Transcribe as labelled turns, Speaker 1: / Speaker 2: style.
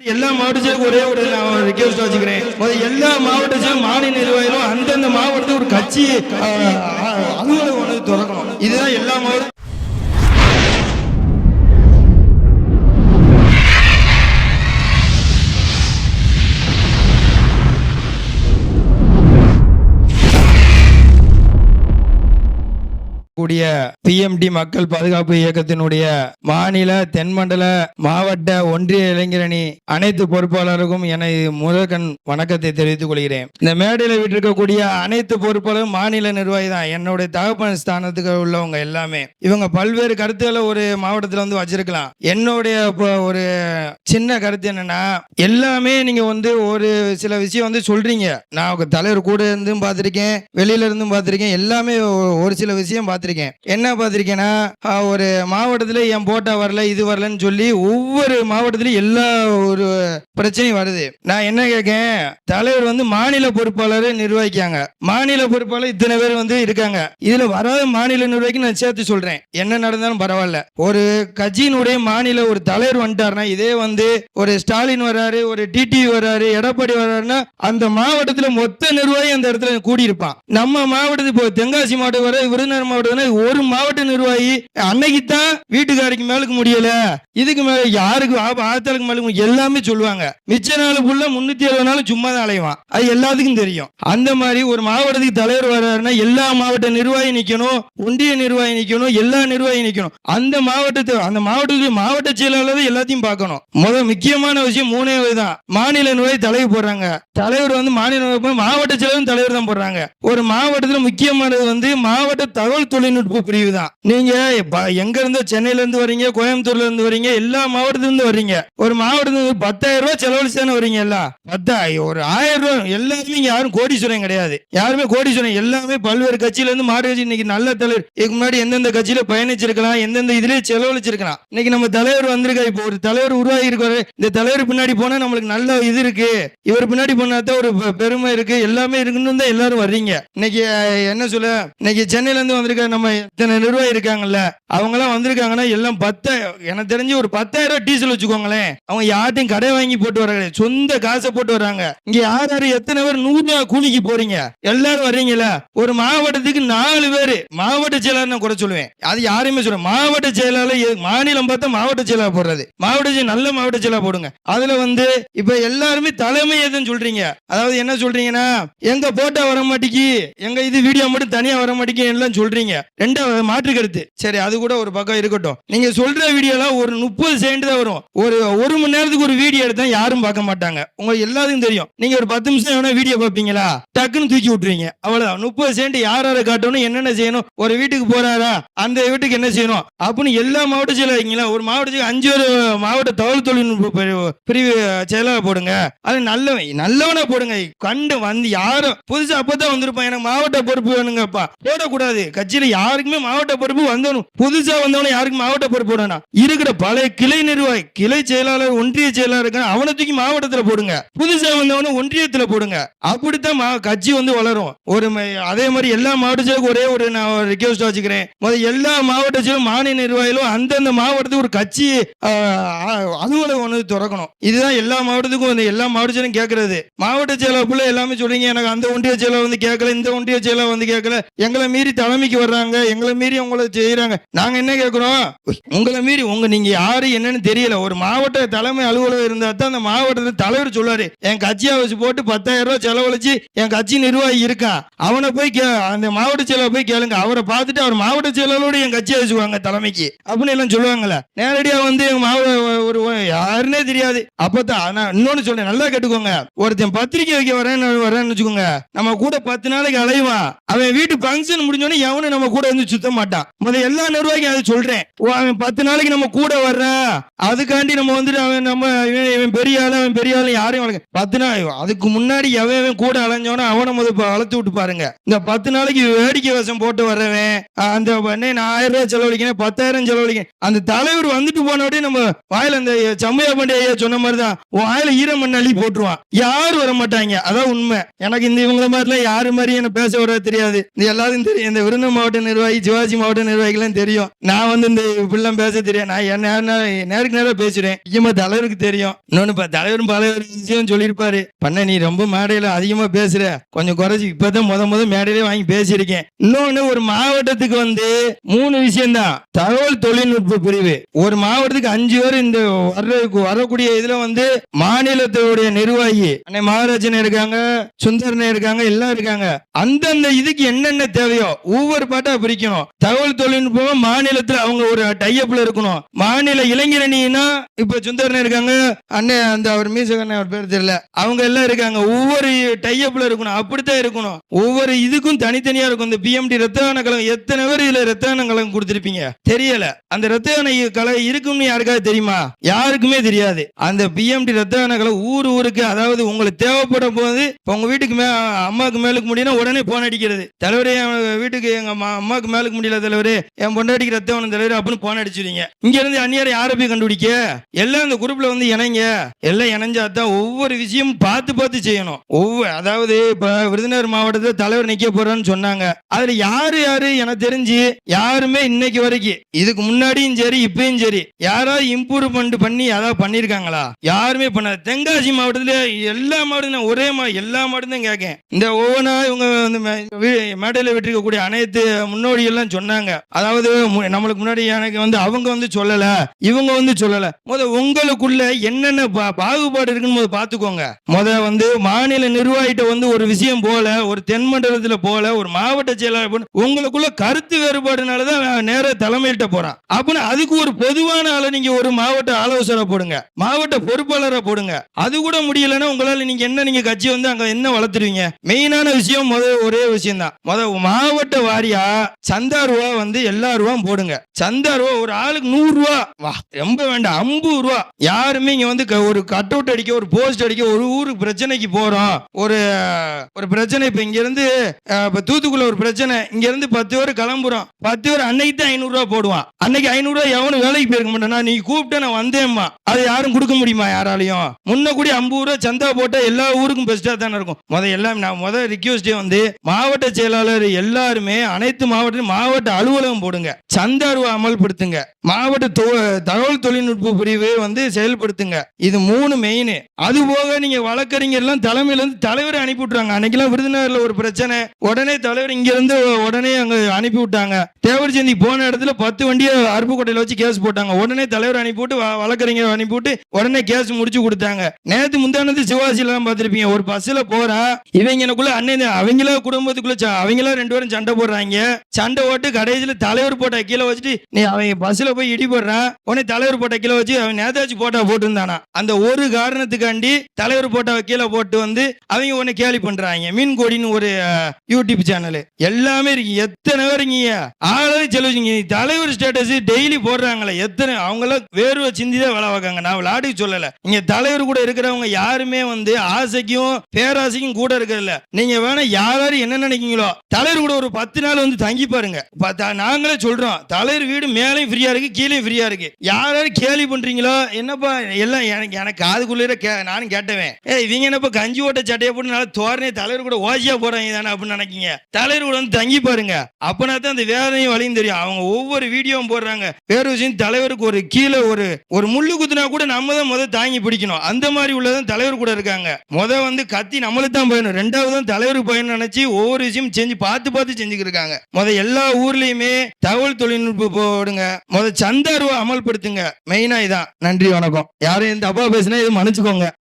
Speaker 1: எல்லா மாவட்டத்திலும் ஒரே ஒரு நான் ரிக்வெஸ்ட் வச்சுக்கிறேன். எல்லா மாவட்டத்திலும் மாநில நிர்வாகிகளும் அந்தந்த மாவட்டத்துக்கு ஒரு கட்சி ஆஹ், அலுவலகம் ஒன்று திறக்கணும். இதுதான் எல்லா மாவட்டம் கூடிய பிஎம்டி மக்கள் பாதுகாப்பு இயக்கத்தினுடைய மாநில தென்மண்டல மாவட்ட ஒன்றிய இளைஞரணி அனைத்து பொறுப்பாளருக்கும் எனது முதற்கண் வணக்கத்தை தெரிவித்துக் கொள்கிறேன். இந்த மேடையில் விட்டிருக்கக்கூடிய அனைத்து பொறுப்பாளரும் மாநில நிர்வாகி தான். என்னுடைய தகப்பன் ஸ்தானத்துக்கு உள்ளவங்க எல்லாமே. இவங்க பல்வேறு கருத்துக்களை ஒரு மாவட்டத்தில் வந்து வச்சிருக்கலாம். என்னுடைய இப்போ ஒரு சின்ன கருத்து என்னன்னா எல்லாமே நீங்க வந்து ஒரு சில விஷயம் வந்து சொல்றீங்க. நான் தலைவர் கூட இருந்தும் பார்த்திருக்கேன் வெளியில இருந்தும் பார்த்திருக்கேன். எல்லாமே ஒரு சில விஷயம் பார்த்திருக்கேன். என்ன பார்த்திருக்கேன்னா ஒரு மாவட்டத்துல என் போட்டா வரல இது வரலன்னு சொல்லி ஒவ்வொரு மாவட்டத்திலையும் எல்லா ஒரு பிரச்சனையும் வருது. நான் என்ன கேட்கேன் தலைவர் வந்து மாநில பொறுப்பாளர் நிர்வகிக்காங்க மாநில பொறுப்பாளர் இத்தனை பேர் வந்து இருக்காங்க. இதுல வராத மாநில நிர்வாகிக்கு நான் சேர்த்து சொல்றேன். என்ன நடந்தாலும் பரவாயில்ல. ஒரு கட்சியினுடைய மாநில ஒரு தலைவர் வந்துட்டாருன்னா இதே வந்து ஒரு ஸ்டாலின் வர்றாரு ஒரு டிடி வர்றாரு எடப்பாடி வர்றாருன்னா அந்த மாவட்டத்துல மொத்த நிர்வாகி அந்த இடத்துல கூடியிருப்பான். நம்ம மாவட்டத்துக்கு இப்போ தென்காசி மாவட்டம் வர விருதுநகர் மாவட்டம் ஒரு மாவட்ட நிர்வாகி அன்னைக்கு தான் வீட்டுக்காரிக்கு மேலுக்கு முடியல. இதுக்கு மேல யாருக்கு ஆத்தாளுக்கு மேலுக்கு எல்லாமே சொல்லுவாங்க. மிச்ச நாள் புள்ள முன்னூத்தி அறுபது நாள் சும்மா தான் அலைவான். அது எல்லாத்துக்கும் தெரியும். அந்த மாதிரி ஒரு மாவட்டத்துக்கு தலைவர் வர்றாருன்னா எல்லா மாவட்ட நிர்வாகி நிக்கணும் ஒன்றிய நிர்வாகி நிக்கணும் எல்லா நிர்வாகி நிக்கணும். அந்த மாவட்டத்தை அந்த மாவட்டத்துக்கு மாவட்ட செயலாளர் எல்லாத்தையும் பார்க்கணும். முதல் முக்கியமான விஷயம் மூணே தான். மாநில நிர்வாகி தலைவர் போடுறாங்க. தலைவர் வந்து மாநில மாவட்ட செயலரும் தலைவர் தான் போடுறாங்க. ஒரு மாவட்டத்தில் முக்கியமானது வந்து மாவட்ட தகவல் தொழில்நுட்ப பிரிவு தான் நீங்க எங்க இருந்து சென்னையில இருந்து வரீங்க கோயம்புத்தூர்ல இருந்து வரீங்க எல்லா மாவட்டத்துல இருந்து வர்றீங்க ஒரு மாவட்டத்துல இருந்து பத்தாயிரம் ரூபாய் செலவழிச்சு தானே வரீங்க எல்லாம். பத்தாயிரம் ஒரு ஆயிரம் ரூபாய் எல்லாருமே இங்க யாரும் கோடீஸ்வரன் கிடையாது. யாருமே கோடீஸ்வரன் எல்லாமே பல்வேறு கட்சியில இருந்து மாறு கட்சி. இன்னைக்கு நல்ல தலைவர். இதுக்கு முன்னாடி எந்தெந்த கட்சியில பயணிச்சிருக்கலாம் எந்தெந்த இதுலயே செலவழிச்சிருக்கலாம். இன்னைக்கு நம்ம தலைவர் வந்திருக்கா இப்போ ஒரு தலைவர் உருவாகி இருக்காரு இந்த தலைவர் பின்னாடி போனா நம்மளுக்கு நல்ல இது இருக்கு. இவர் பின்னாடி போனா தான் ஒரு பெருமை இருக்கு. எல்லாமே இருக்குன்னு தான் எல்லாரும் வர்றீங்க. இன்னைக்கு என்ன சொல்ல இன்னைக்கு சென்னையில இருந்து வந்திருக்க நம்ம இத்தனை நிர்வாகி இருக்காங்கல்ல அவங்க எல்லாம் வந்திருக்காங்கன்னா எல்லாம் பத்த எனக்கு தெரிஞ்சு ஒரு பத்தாயிரம் ரூபாய் டீசல் வச்சுக்கோங்களேன். அவங்க யார்ட்டையும் கடை வாங்கி போட்டு வராங்க சொந்த காசை போட்டு வராங்க. இங்க யார் யாரு எத்தனை பேர் நூறு ரூபாய் கூலிக்கு போறீங்க? எல்லாரும் வர்றீங்கல்ல. ஒரு மாவட்டத்துக்கு நாலு பேரு. மாவட்ட செயலாளர் நான் குறை சொல்லுவேன். அது யாருமே சொல்ல மாவட்ட செயலாளர் மாநிலம் பார்த்தா மாவட்ட செயலாளர் போடுறது. மாவட்ட செயல் நல்ல மாவட்ட செயலாளர் போடுங்க. அதுல வந்து இப்ப எல்லாருமே தலைமை எதுன்னு சொல்றீங்க. அதாவது என்ன சொல்றீங்கன்னா எங்க போட்டா வர மாட்டேங்கி எங்க இது வீடியோ மட்டும் தனியா வர மாட்டேங்கி எல்லாம் சொல்றீங்க. ரெண்டாவது மாற்று கருத்து சரி அது கூட ஒரு பக்கம் இருக்கட்டும். நீங்க சொல்ற வீடியோலாம் ஒரு முப்பது செகண்ட் தான் வரும். ஒரு ஒரு மணி நேரத்துக்கு ஒரு வீடியோ எடுத்தா யாரும் பார்க்க மாட்டாங்க. உங்களுக்கு எல்லாத்துக்கும் தெரியும். நீங்க ஒரு பத்து நிமிஷம் வேணா வீடியோ பார்ப்பீங்களா? டக்குன்னு தூக்கி விட்டுருவீங்க. அவ்வளவுதான். முப்பது செகண்ட் யார் யாரை காட்டணும் என்னென்ன செய்யணும் ஒரு வீட்டுக்கு போறாரா அந்த வீட்டுக்கு என்ன செய்யணும் அப்படின்னு எல்லா மாவட்ட செயலாளர்களா ஒரு மாவட்டத்துக்கு அஞ்சு ஒரு மாவட்ட தகவல் தொழில்நுட்ப பிரிவு- செயலாளர் போடுங்க. அது நல்லவன் நல்லவனா போடுங்க. கண்டு வந்து யாரும் புதுசா அப்பதான் வந்திருப்பான். எனக்கு மாவட்ட பொறுப்பு வேணுங்கப்பா. போடக்கூடாது. கட்சியில யாருக்குமே மாவட்ட பொறுப்பு வந்தவனும் புதுசா வந்தவன யாருக்கும் மாவட்ட பொறுப்பு போடணும் இருக்கிற பழைய கிளை நிர்வாகி கிளை செயலாளர் ஒன்றிய செயலாளர் அவனை தூக்கி மாவட்டத்துல போடுங்க. புதுசா வந்தவன ஒன்றியத்துல போடுங்க. அப்படித்தான் மா- கட்சி வந்து வளரும். ஒரு அதே மாதிரி எல்லா மாவட்டத்திலும் ஒரே ஒரு நான் ரிக்வஸ்ட் வச்சுக்கிறேன். எல்லா மாவட்டத்திலும் மாநில நிர்வாகிகளும் அந்தந்த மாவட்டத்துக்கு ஒரு கட்சி அலுவலகம் ஒன்று திறக்கணும். இதுதான் எல்லா மாவட்டத்துக்கும் வந்து எல்லா மாவட்டத்திலும் கேட்கறது மாவட்ட செயலாளர் எல்லாமே சொல்றீங்க எனக்கு அந்த ஒன்றிய செயலாளர் வந்து கேட்கல இந்த ஒன்றிய செயலாளர் வந்து கேட்கல எங்களை மீறி தலைமைக்கு வர்றாங்க. எங்களை மீறி உங்களை செய்யறாங்க. நாங்க என்ன கேட்கிறோம்? உங்களை மீறி உங்க நீங்க யாரு என்னன்னு தெரியல. ஒரு மாவட்ட தலைமை அலுவலகம் இருந்தா தான் அந்த மாவட்டத்தில் தலைவர் சொல்லுவாரு. என் கட்சி வச்சு போட்டு பத்தாயிரம் ரூபாய் செலவழிச்சு என் கட்சி நிர்வாகி இருக்கான் அவனை போய் கே அந்த மாவட்ட செயலர் போய் கேளுங்க. அவரை பார்த்துட்டு அவர் மாவட்ட செயலரோட என் கட்சியை வச்சுக்குவாங்க தலைமைக்கு. அப்படின்னு எல்லாம் சொல்லுவாங்கல்ல. நேரடியா வந்து எங்க மாவட்ட ஒரு யாருன்னே தெரியாது. அப்பதான் நான் இன்னொன்னு சொல்றேன். நல்லா கேட்டுக்கோங்க. ஒருத்தன் பத்திரிக்கை வைக்க வரேன்னு வரேன்னு வச்சுக்கோங்க. நம்ம கூட பத்து நாளைக்கு அலைவான். அவன் வீட்டு ஃபங்க்ஷன் முடிஞ்சோடனே எவனும் நம்ம கூட வந்து சுத்த மாட்டான். முதல்ல எல்லா நிர்வாகியும் அதை சொல்றேன். அவன் பத்து நாளைக்கு நம்ம கூட வர்ற. அதுக்காண்டி நம்ம வந்துட்டு அவன் நம்ம இவன் இவன் பெரிய ஆளு அவன் பெரிய ஆளு யாரையும் வளர்க்க பத்து நாள் அதுக்கு முன்னாடி எவன் இவன் கூட அலைஞ்சவனோ அவனை முதல் இப்ப வளர்த்து விட்டு பாருங்க. இந்த பத்து நாளைக்கு வேடிக்கை வசம் போட்டு வர்றவன் அந்த நான் ஆயிரம் ரூபாய் செலவழிக்கிறேன் பத்தாயிரம் செலவழிக்கிறேன். அந்த தலைவர் வந்துட்டு போனோடய நம்ம வாயில அந்த சம்மையா பாண்டிய ஐயா சொன்ன மாதிரி தான் வாயில ஈரமண் அள்ளி போட்டுருவான். யாரும் வர மாட்டாங்க அதான் உண்மை. எனக்கு இந்த இவங்கள மாதிரிலாம் யாரு மாதிரி என்ன பேச வர தெரியாது. எல்லாரும் தெரியும். இந்த விருந்த மாவட்ட நிர்வாகி சிவாஜி மாவட்ட நிர்வாகிகளும் தெரியும். நான் வந்து இந்த இப்படிலாம் பேச தெரியும். நான் என்ன நேருக்கு நேரம் பேசுறேன் முக்கியமா தலைவருக்கு தெரியும். இன்னொன்னு தலைவரும் பல விஷயம் சொல்லியிருப்பாரு. பண்ண நீ ரொம்ப மேடையில அதிகமா பேசுற. கொஞ்சம் குறைச்சி இப்பதான் முத முத மேடையிலே வாங்கி பேசியிருக்கேன். இன்னொன்னு ஒரு மாவட்டத்துக்கு வந்து மூணு விஷயம் தான் தகவல் தொழில்நுட்ப பிரிவு. ஒரு மாவட்டத்துக்கு அஞ்சு பேர் இந்த வர்ற வரக்கூடிய இதுல வந்து மாநிலத்தோடைய நிர்வாகி அன்னை மகாராஜன் இருக்காங்க சுந்தரன் இருக்காங்க எல்லாம் இருக்காங்க. அந்தந்த இதுக்கு என்னென்ன தேவையோ ஒவ்வொரு பாட்டா பிரிக்கணும். தகவல் தொழில்நுட்பம் மாநிலத்துல அவங்க ஒரு டைஅப்ல இருக்கணும். மாநில இளைஞரணினா இப்ப சுந்தரன் இருக்காங்க அண்ணன் அந்த அவர் மீசகண்ணன் அவர் பேர் தெரியல. அவங்க எல்லாம் இருக்காங்க. ஒவ்வொரு டைஅப்ல இருக்கணும். அப்படித்தான் இருக்கணும். ஒவ்வொரு இதுக்கும் தனித்தனியா இருக்கும். இந்த பிஎம்டி ரத்த தான கழகம் எத்தனை பேர் இதுல ரத்த தான கழகம் கொடுத்துருப்பீங்க? தெரியல. அந்த ரத்த தான கழகம் இருக்கும்னு யாருக்காவது தெரியுமா? யாருக்குமே தெரியாது. அந்த பிஎம்டி ரத்த தான கழகம் ஊர் ஊருக்கு அதாவது உங்களுக்கு தேவைப்படும் போது உங்க வீட்டுக்கு மே அம்மாவுக்கு மேலுக்கு முடியும்னா உடனே போன் அடிக்கிறது. தலைவரே வீட்டுக்கு எங்க அம்மாவுக்கு மேலுக்கு முடியல தலைவர். என் பொண்டாட்டிக்கு ரத்தம் வேணும் தலைவர் அப்படின்னு போன அடிச்சிருவீங்க இங்க இருந்து அந்நியரை யாரை போய் கண்டுபிடிக்க? எல்லாம் இந்த குரூப்ல வந்து இணைங்க. எல்லாம் இணைஞ்சா தான் ஒவ்வொரு விஷயம் பார்த்து பார்த்து செய்யணும். ஒவ்வொரு அதாவது இப்ப விருதுநகர் மாவட்டத்துல தலைவர் நிக்க போறான்னு சொன்னாங்க. அதுல யாரு யாரு எனக்கு தெரிஞ்சு யாருமே இன்னைக்கு வரைக்கும். இதுக்கு முன்னாடியும் சரி இப்பயும் சரி. யாராவது இம்ப்ரூவ்மெண்ட் பண்ணி யாராவது பண்ணிருக்காங்களா? யாருமே பண்ணாது தென்காசி மாவட்டத்துல எல்லா மாவட்டம் ஒரே மா எல்லா மாவட்டம் தான் கேட்கேன் இந்த ஒவ்வொன்றா இவங்க வந்து மேடையில் விட்டுருக்கக்கூடிய அனைத்து முன்னோடியெல்லாம் சொன்னாங்க. அதாவது நம்மளுக்கு முன்னாடி எனக்கு வந்து அவங்க வந்து சொல்லல இவங்க வந்து சொல்லல. முத உங்களுக்குள்ள என்னென்ன பாகுபாடு இருக்குன்னு முத பாத்துக்கோங்க. முத வந்து மாநில நிர்வாகிட்ட வந்து ஒரு விஷயம் போல ஒரு தென் மண்டலத்தில் போல ஒரு மாவட்ட செயலாளர் உங்களுக்குள்ள கருத்து வேறுபாடுனாலதான் அவன் நேர தலைமையிட்ட போறான். அப்படின்னு அதுக்கு ஒரு பொதுவான ஆளை நீங்க ஒரு மாவட்ட ஆலோசனை போடுங்க. மாவட்ட பொறுப்பாளரை போடுங்க. அது கூட முடியலன்னா உங்களால நீங்க என்ன நீங்க கட்சி வந்து அங்க என்ன வளர்த்துருவீங்க? மெயினான விஷயம் முத ஒரே விஷயம் தான் முத மாவட்ட வாரியா சந்தா ரூபா வந்து எல்லா ரூபாயும் போடுங்க. சந்தா ரூபா ஒரு ஆளுக்கு நூறு ரூபா. வா ரொம்ப வேண்டாம் ஐம்பது ரூபா. யாருமே இங்க வந்து ஒரு கட் அவுட் அடிக்க ஒரு போஸ்ட் அடிக்க ஒரு ஊருக்கு பிரச்சனைக்கு போறோம். ஒரு ஒரு பிரச்சனை இப்ப இங்க இருந்து இப்ப தூத்துக்குள்ள ஒரு பிரச்சனை. இங்க இருந்து பத்து பேர் கிளம்புறோம். பத்து பேர் அன்னைக்கு தான் ஐநூறு ரூபா போடுவான். அன்னைக்கு ஐநூறு ரூபா எவனும் வேலைக்கு போயிருக்க மாட்டான். நீ கூப்பிட்ட நான் வந்தேம்மா. அது யாரும் கொடுக்க முடியுமா யாராலையும்? முன்ன கூடி ஐம்பது ரூபா சந்தா போட்டா எல்லா ஊருக்கும் பெஸ்டா தானே இருக்கும். முதல் எல்லாம் நான் முதல் ரிக்வஸ்டே வந்து மாவட்ட செயலாளர் எல்லாருமே அனைத்து மாவட்ட மாவட்ட அலுவலகம் போடுங்க. சந்த ரூபா அமல்படுத்துங்க. மாவட்ட தொ- தகவல் தொழில்நுட்ப பிரிவு வந்து செயல்படுத்துங்க. இது மூணு மெயின் அது போக நீங்க வழக்கறிஞர்லாம் தலைமையில இருந்து தலைவரை அனுப்பி விட்டுறாங்க அன்னைக்கெல்லாம் விருதுநகர்ல ஒரு பிரச்சனை. உடனே தலைவர் இங்க இருந்து உடனே அங்க அனுப்பி விட்டாங்க தேவர் சந்தி போன இடத்துல பத்து வண்டியை அருப்புக்கோட்டையில வச்சு கேஸ் போட்டாங்க. உடனே தலைவர் அனுப்பி விட்டு வழக்கறிஞர் அனுப்பி விட்டு உடனே கேஸ் முடிச்சு கொடுத்தாங்க. நேத்து முந்தானது சிவாசி பார்த்துருப்பீங்க. ஒரு பஸ்ல போறா இவங்களுக்குள்ள அண்ணன் அவங்கள குடும்பத்துக்குள்ள ச- அவங்களா ரெண்டு பேரும் சண்டை போடுறாங்க. சண்டை போட்டு கடைசியில் தலைவர் போட்டா கீழே வச்சுட்டு நீ அவங்க பஸ்ல போய் இடி போடுறான் உடனே தலைவர் போட்டா கீழே வச்சு அவன் நேதாஜி போட்டா போட்டுருந்தானா? அந்த ஒரு காரணத்துக்காண்டி தலைவர் போட்டா கீழே போட்டு வந்து அவங்க உன்னை கேலி பண்றாங்க. மீன் கோடின்னு ஒரு யூடியூப் சேனல் எல்லாமே இருக்கு. எத்தனை பேர் இருக்கீங்க? ஆளாவே செலவுங்க தலைவர் ஸ்டேட்டஸ் டெய்லி போடுறாங்களே. எத்தனை? அவங்களாம் வேர்வை சிந்தி தான் வேலை வைக்காங்க நான் விளையாட்டு சொல்லல. இங்க தலைவர் கூட இருக்கிறவங்க யாருமே வந்து ஆசைக்கும் பேராசைக்கும் கூட இருக்கிறதில்ல. நீங்க வேணா யாராரு என்ன நினைக்கீங்களோ தலைவர் கூட ஒரு பத்து நாள் வந்து தங்கி பாருங்க. பத்தா- நாங்களே சொல்றோம். தலைவர் வீடு மேலேயும் ஃப்ரீயா இருக்கு கீழே ஃப்ரீயா இருக்கு. யாராவது கேலி பண்றீங்களோ என்னப்பா எல்லாம் எனக்கு எனக்கு காதுக்குள்ளே கே நானும் கேட்டவேன். ஏ இவங்க என்னப்பா கஞ்சி ஓட்ட சட்டையை போட்டு நல்லா தோரணை தலைவர் கூட ஓசியா போறாங்க தானே அப்படின்னு நினைக்கீங்க. தலைவர் கூட வந்து தங்கி பாருங்க. அப்பனா தான் அந்த வேதனையும் வழியும் தெரியும். அவங்க ஒவ்வொரு வீடியோவும் போடுறாங்க. வேற விஷயம் தலைவருக்கு ஒரு கீழே ஒரு ஒரு முள்ளு குத்துனா கூட நம்ம தான் முத தாங்கி பிடிக்கணும். அந்த மாதிரி உள்ளதான் தலைவர் கூட இருக்காங்க. முத வந்து கத்தி நம்மளுக்கு தான் பயணம் ரெண்டாவது தான் தலைவருக்கு பயணம் நினைச்சு ஒவ்வொரு விஷயம் செஞ்சு பார்த்து பார்த்து செஞ்சுக்கிருக்காங்க இருக்காங்க. அதை எல்லா ஊர்லயுமே தகவல் தொழில்நுட்பம் போடுங்க முத சந்தர்வ அமல்படுத்துங்க. மெயினா இதான். நன்றி வணக்கம். யாரும் இந்த அப்பா பேசினா இது மன்னிச்சுக்கோங்க.